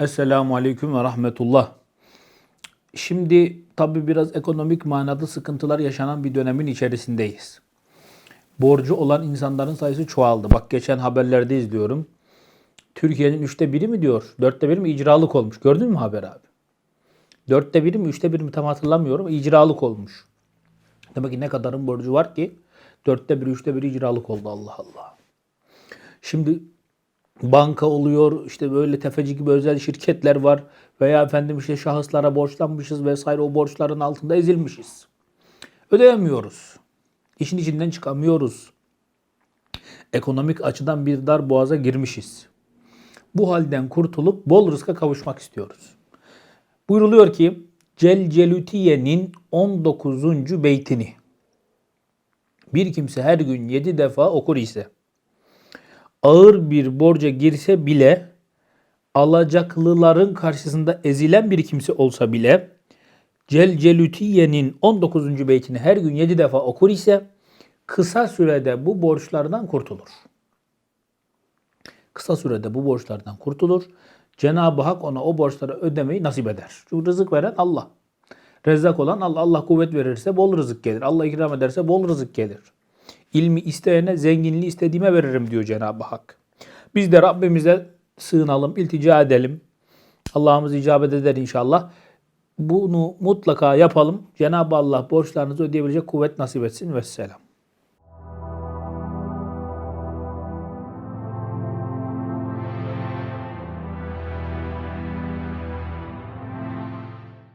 Esselamu Aleyküm ve Rahmetullah. Şimdi tabi biraz ekonomik manada sıkıntılar yaşanan bir dönemin içerisindeyiz. Borcu olan insanların sayısı çoğaldı. Bak geçen haberlerde izliyorum. Türkiye'nin üçte biri mi diyor? Dörtte biri mi icralık olmuş? Gördün mü haber abi? Dörtte biri mi, üçte biri mi tam hatırlamıyorum. İcralık olmuş. Demek ki ne kadarın borcu var ki? Dörtte biri, üçte biri icralık oldu Allah Allah. Şimdi banka oluyor, işte böyle tefeci gibi özel şirketler var veya efendim işte şahıslara borçlanmışız vesaire o borçların altında ezilmişiz. Ödeyemiyoruz. İşin içinden çıkamıyoruz. Ekonomik açıdan bir dar boğaza girmişiz. Bu halden kurtulup bol rızka kavuşmak istiyoruz. Buyruluyor ki Cel Celutiye'nin 19. beytini bir kimse her gün 7 defa okur ise ağır bir borca girse bile alacaklıların karşısında ezilen bir kimse olsa bile Cel Celutiye'nin 19. beytini her gün 7 defa okur ise kısa sürede bu borçlardan kurtulur. Kısa sürede bu borçlardan kurtulur. Cenab-ı Hak ona o borçları ödemeyi nasip eder. Çünkü rızık veren Allah. Rezzak olan Allah. Allah kuvvet verirse bol rızık gelir. Allah ikram ederse bol rızık gelir. İlmi isteyene zenginliği istediğime veririm diyor Cenab-ı Hak. Biz de Rabbimize sığınalım, iltica edelim. Allah'ımız icabet eder inşallah. Bunu mutlaka yapalım. Cenab-ı Allah borçlarınızı ödeyebilecek kuvvet nasip etsin. Vesselam.